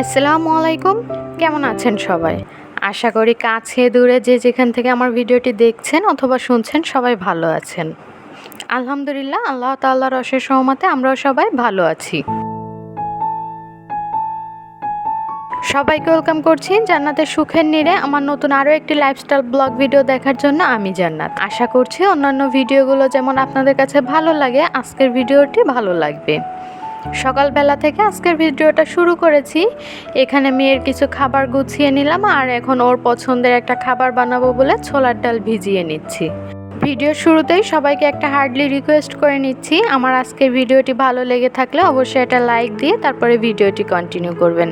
আসসালামু আলাইকুম। কেমন আছেন সবাই? আশা করি কাছে দূরে যে যেখান থেকে আমার ভিডিওটি দেখছেন অথবা শুনছেন সবাই ভালো আছেন। আলহামদুলিল্লাহ, আল্লাহ তাল্লাহর অশেষ সহমতে আমরাও সবাই ভালো আছি। সবাইকে ওয়েলকাম করছি জান্নাতের সুখের নিরে আমার নতুন আরও একটি লাইফস্টাইল ব্লগ ভিডিও দেখার জন্য আমি জান্নাত। আশা করছি অন্যান্য ভিডিওগুলো যেমন আপনাদের কাছে ভালো লাগে, আজকের ভিডিওটি ভালো লাগবে। সকালবেলা থেকে আজকের ভিডিওটা শুরু করেছি। এখানে মেয়ের কিছু খাবার গুছিয়ে নিলাম আর এখন ওর পছন্দের একটা খাবার বানাবো বলে ছোলার ডাল ভিজিয়ে নিচ্ছি। ভিডিও শুরুতেই সবাইকে একটা হার্ডলি রিকোয়েস্ট করে নিচ্ছি। আমার আজকের ভিডিওটি ভালো লেগে থাকলে অবশ্যই একটা লাইক দিয়ে তারপরে ভিডিওটি কন্টিনিউ করবেন।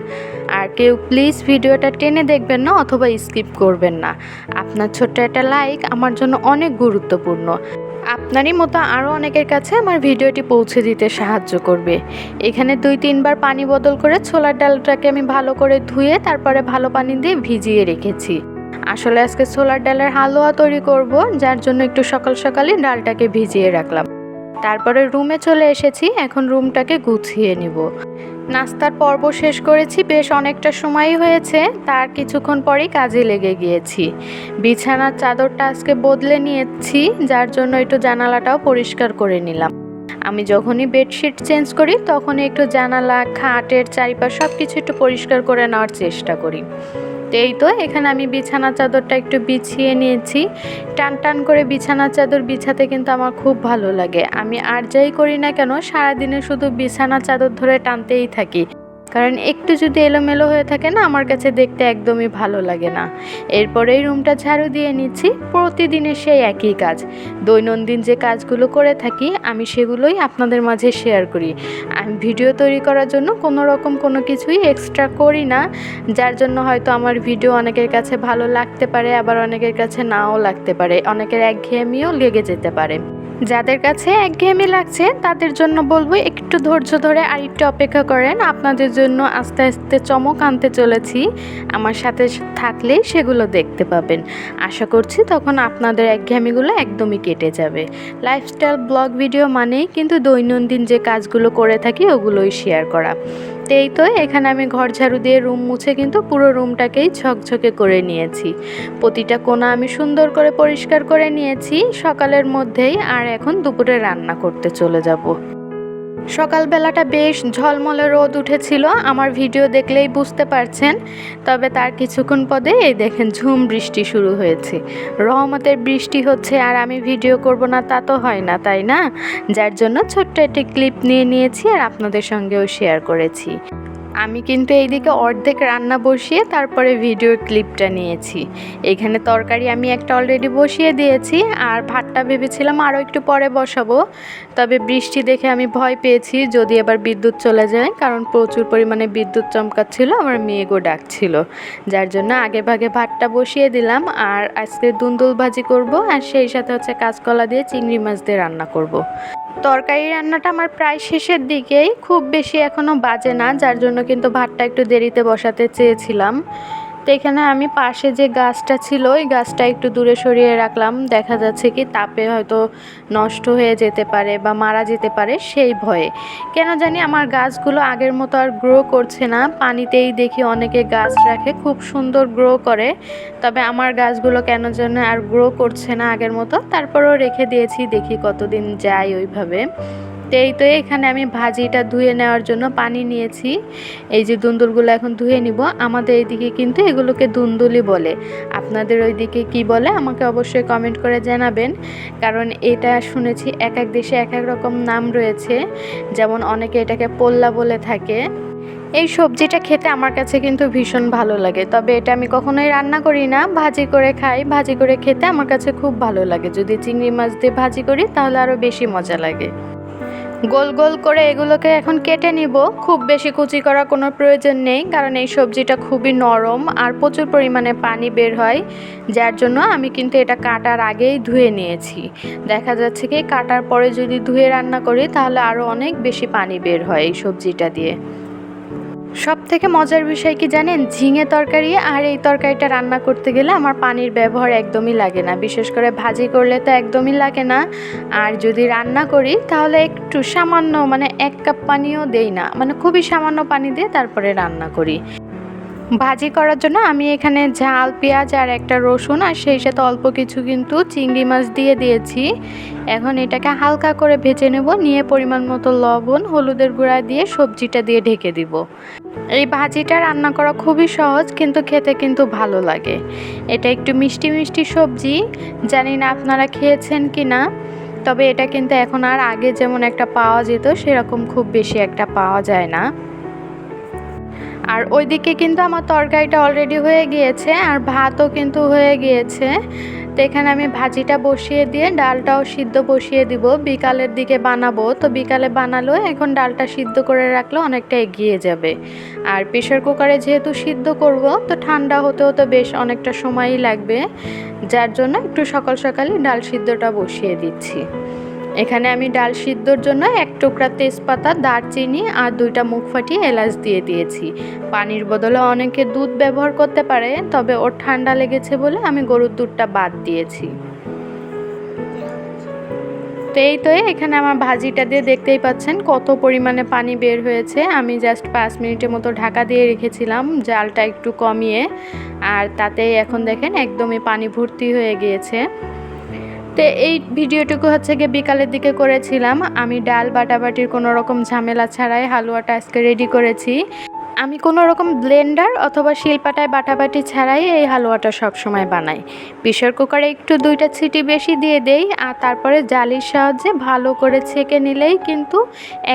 আর কেউ প্লিজ ভিডিওটা টেনে দেখবেন না অথবা স্কিপ করবেন না। আপনার ছোট্ট একটা লাইক আমার জন্য অনেক গুরুত্বপূর্ণ। আপনারই মতো আরও অনেকের কাছে আমার ভিডিওটি পৌঁছে দিতে সাহায্য করবে। এখানে দুই তিনবার পানি বদল করে ছোলার ডালটাকে আমি ভালো করে ধুয়ে তারপরে ভালো পানি দিয়ে ভিজিয়ে রেখেছি। আসলে আজকে ছোলার ডালের হালুয়া তৈরি করব, যার জন্য একটু সকাল সকালই ডালটাকে ভিজিয়ে রাখলাম। তারপরে রুমে চলে এসেছি, এখন রুমটাকে গুছিয়ে নিব। নাস্তার পর্ব শেষ করেছি, বেশ অনেকটা সময়ই হয়েছে, তার কিছুক্ষণ পরেই কাজে লেগে গিয়েছি। বিছানার চাদরটা আজকে বদলে নিয়েছি, যার জন্য একটু জানালাটাও পরিষ্কার করে নিলাম। আমি যখনই বেডশিট চেঞ্জ করি, তখনই একটু জানালা, খাটের চারিপাশ সব কিছু একটু পরিষ্কার করে নেওয়ার চেষ্টা করি। এই তো, এখানে আমি বিছানা চাদরটা একটু বিছিয়ে নিয়েছি। টান টান করে বিছানা চাদর বিছাতে কিন্তু আমার খুব ভালো লাগে। আমি আর যাই করি না কেন, সারাদিনে শুধু বিছানা চাদর ধরে টানতেই থাকি। কারণ একটু যদি এলোমেলো হয়ে থাকে না, আমার কাছে দেখতে একদমই ভালো লাগে না। এরপরেই রুমটা ঝাড়ু দিয়ে নিচ্ছি, প্রতিদিনের সেই একই কাজ। দৈনন্দিন যে কাজগুলো করে থাকি, আমি সেগুলোই আপনাদের মাঝে শেয়ার করি। আমি ভিডিও তৈরি করার জন্য কোনো রকম কোনো কিছুই এক্সট্রা করি না, যার জন্য হয়তো আমার ভিডিও অনেকের কাছে ভালো লাগতে পারে, আবার অনেকের কাছে নাও লাগতে পারে। অনেকের একঘেয়েমিও লেগে যেতে পারে। যাদের কাছে একঘেয়েমি লাগছে, তাদের জন্য বলব একটু ধৈর্য ধরে আর একটু অপেক্ষা করেন। আপনাদের জন্য আস্তে আস্তে চমক আনতে চলেছি। আমার সাথে থাকলেই সেগুলো দেখতে পাবেন। আশা করছি তখন আপনাদের একঘেয়েমিগুলো একদমই কেটে যাবে। লাইফস্টাইল ব্লগ ভিডিও মানেই কিন্তু দৈনন্দিন যে কাজগুলো করে থাকি, ওগুলোই শেয়ার করা। এই তো এখানে আমি ঘর ঝাড়ু দিয়ে রুম মুছে কিন্তু পুরো রুমটাকেই ঝকঝকে করে নিয়েছি। প্রতিটা কোণা আমি সুন্দর করে পরিষ্কার করে নিয়েছি। সকালের মধ্যেই আর এখন দুপুরে রান্না করতে চলে যাব। সকালবেলাটা বেশ ঝলমলে রোদ উঠেছিল, আমার ভিডিও দেখলেই বুঝতে পারছেন। তবে তার কিছুক্ষণ পদে এই দেখেন ঝুম বৃষ্টি শুরু হয়েছে। রহমতের বৃষ্টি হচ্ছে আর আমি ভিডিও করব না তা তো হয় না, তাই না? যার জন্য ছোট্ট একটি ক্লিপ নিয়ে নিয়েছি আর আপনাদের সঙ্গেও শেয়ার করেছি। আমি কিন্তু এইদিকে অর্ধেক রান্না বসিয়ে তারপরে ভিডিওর ক্লিপটা নিয়েছি। এখানে তরকারি আমি একটা অলরেডি বসিয়ে দিয়েছি, আর ভাতটা ভেবেছিলাম আরও একটু পরে বসাবো। তবে বৃষ্টি দেখে আমি ভয় পেয়েছি, যদি এবার বিদ্যুৎ চলে যায়, কারণ প্রচুর পরিমাণে বিদ্যুৎ চমকাচ্ছিল, আমার মেয়েগো ডাকছিল। যার জন্য আগে ভাগে ভাতটা বসিয়ে দিলাম, আর আজকে দুন্দুল ভাজি করব, আর সেই সাথে হচ্ছে কাঁচকলা দিয়ে চিংড়ি মাছ দিয়ে রান্না করব। তরকারি রান্নাটা আমার প্রায় শেষের দিকেই। খুব বেশি এখনও বাজে না, যার জন্য কিন্তু ভাতটা একটু দেরিতে বসাতে চেয়েছিলাম। তো এখানে আমি পাশে যে গাছটা ছিল, ওই গাছটা একটু দূরে সরিয়ে রাখলাম। দেখা যাচ্ছে কি তাপে হয়তো নষ্ট হয়ে যেতে পারে বা মারা যেতে পারে সেই ভয়ে। কেন জানি আমার গাছগুলো আগের মতো আর গ্রো করছে না। পানিতেই দেখি অনেকে গাছ রাখে, খুব সুন্দর গ্রো করে। তবে আমার গাছগুলো কেন যেন আর গ্রো করছে না আগের মতো। তারপরেও রেখে দিয়েছি, দেখি কতদিন যায় ওইভাবে। তো এই তো এখানে আমি ভাজিটা ধুয়ে নেওয়ার জন্য পানি নিয়েছি। এই যে দুন্দুলগুলো এখন ধুয়ে নিব। আমাদের এইদিকে কিন্তু এগুলোকে দুন্দুলি বলে। আপনাদের ওইদিকে কি বলে আমাকে অবশ্যই কমেন্ট করে জানাবেন। কারণ এটা শুনেছি এক এক দেশে এক এক রকম নাম রয়েছে। যেমন অনেকে এটাকে পোল্লা বলে থাকে। এই সবজিটা খেতে আমার কাছে কিন্তু ভীষণ ভালো লাগে। তবে এটা আমি কখনোই রান্না করি না। ভাজি করে খাই। ভাজি করে খেতে আমার কাছে খুব ভালো লাগে। যদি চিংড়ি মাছ দিয়ে ভাজি করি তাহলে আরও বেশি মজা লাগে। গোল গোল করে এগুলোকে এখন কেটে নিব। খুব বেশি কুচি করার কোনো প্রয়োজন নেই, কারণ এই সবজিটা খুবই নরম আর প্রচুর পরিমাণে পানি বের হয়। যার জন্য আমি কিন্তু এটা কাটার আগেই ধুয়ে নিয়েছি। দেখা যাচ্ছে কি, কাটার পরে যদি ধুয়ে রান্না করি, তাহলে আরও অনেক বেশি পানি বের হয় এই সবজিটা দিয়ে। সব থেকে মজার বিষয় কি জানেন? ঝিঙে তরকারি আর এই তরকারিটা রান্না করতে গেলে আমার পানির ব্যবহার একদমই লাগে না। বিশেষ করে ভাজি করলে তো একদমই লাগে না। আর যদি রান্না করি, তাহলে একটু সামান্য মানে এক কাপ পানিও দেই না। মানে খুবই সামান্য পানি দিয়ে তারপরে রান্না করি। ভাজি করার জন্য আমি এখানে ঝাল, পেঁয়াজ আর একটা রসুন আর সেই সাথে অল্প কিছু কিন্তু চিংড়ি মাছ দিয়ে দিয়েছি। এখন এটাকে হালকা করে ভেজে নেব। নিয়ে পরিমাণ মতো লবণ, হলুদের গুঁড়া দিয়ে সবজিটা দিয়ে ঢেকে দিব। এই ভাজিটা রান্না করা খুবই সহজ, কিন্তু খেতে কিন্তু ভালো লাগে। এটা একটু মিষ্টি মিষ্টি সবজি, জানি না আপনারা খেয়েছেন কি না তবে এটা কিন্তু এখন আর আগে যেমন একটা পাওয়া যেত, সেরকম খুব বেশি একটা পাওয়া যায় না। আর ওইদিকে কিন্তু আমার তরকারিটা অলরেডি হয়ে গিয়েছে, আর ভাতও কিন্তু হয়ে গিয়েছে। তো এখানে আমি ভাজিটা বসিয়ে দিয়ে ডালটাও সিদ্ধ বসিয়ে দিব। বিকালের দিকে বানাবো। তো বিকালে বানালেও এখন ডালটা সিদ্ধ করে রাখলে অনেকটা এগিয়ে যাবে। আর প্রেশার কুকারে যেহেতু সিদ্ধ করব, তো ঠান্ডা হতে হতে বেশ অনেকটা সময়ই লাগবে। যার জন্য একটু সকাল সকালই ডাল সিদ্ধটা বসিয়ে দিচ্ছি। এখানে আমি ডাল সিদ্ধর জন্য এক টুকরা তেজপাতা, দারচিনি আর দুইটা মুখ ফাটিয়ে এলাচ দিয়ে দিয়েছি। পানির বদলে অনেকে দুধ ব্যবহার করতে পারে, তবে ওর ঠান্ডা লেগেছে বলে আমি গরুর দুধটা বাদ দিয়েছি। তো এই তো, এখানে আমার ভাজিটা দিয়ে দেখতেই পাচ্ছেন কত পরিমাণে পানি বের হয়েছে। আমি জাস্ট পাঁচ মিনিটের মতো ঢাকা দিয়ে রেখেছিলাম, জালটা একটু কমিয়ে। আর তাতেই এখন দেখেন একদমই পানি ভর্তি হয়ে গিয়েছে। তো এই ভিডিওটুকু হচ্ছে গিয়ে বিকালের দিকে করেছিলাম। আমি ডাল বাটাবাটির কোনো রকম ঝামেলা ছাড়াই হালুয়াটা আজকে রেডি করেছি। আমি কোনো রকম ব্লেন্ডার অথবা শিলপাটায় বাটাবাটি ছাড়াই এই হালুয়াটা সব সময় বানাই। প্রেশার কুকারে একটু দুইটা ছিটি বেশি দিয়ে দেই আর তারপরে জালির সাহায্যে ভালো করে ছেঁকে নিলেই কিন্তু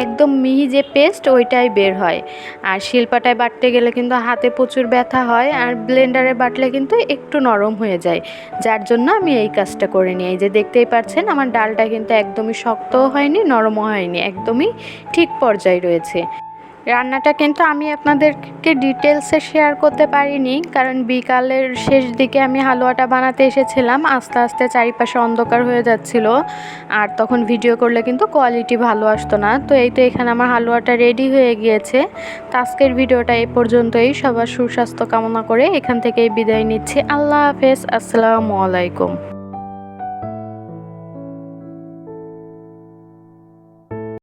একদম মিহি যে পেস্ট ওইটাই বের হয়। আর শিলপাটায় বাটতে গেলে কিন্তু হাতে প্রচুর ব্যথা হয় আর ব্লেন্ডারে বাটলে কিন্তু একটু নরম হয়ে যায়। যার জন্য আমি এই কাজটা করে নিই। যে দেখতেই পাচ্ছেন আমার ডালটা কিন্তু একদমই শক্তও হয়নি, নরমও হয়নি, একদমই ঠিক পর্যায়ে রয়েছে। রান্নাটা কিন্তু আমি আপনাদেরকে ডিটেলসে শেয়ার করতে পারিনি, কারণ বিকালের শেষ দিকে আমি হালুয়াটা বানাতে এসেছিলাম, আস্তে আস্তে চারিপাশে অন্ধকার হয়ে যাচ্ছিল, আর তখন ভিডিও করলে কিন্তু কোয়ালিটি ভালো আসতো না। তো এই তো এখানে আমার হালুয়াটা রেডি হয়ে গিয়েছে। তো আজকের ভিডিওটা এ পর্যন্তই। সবার সুস্বাস্থ্য কামনা করে এখান থেকেই বিদায় নিচ্ছি। আল্লাহ হাফেজ। আসসালামু আলাইকুম।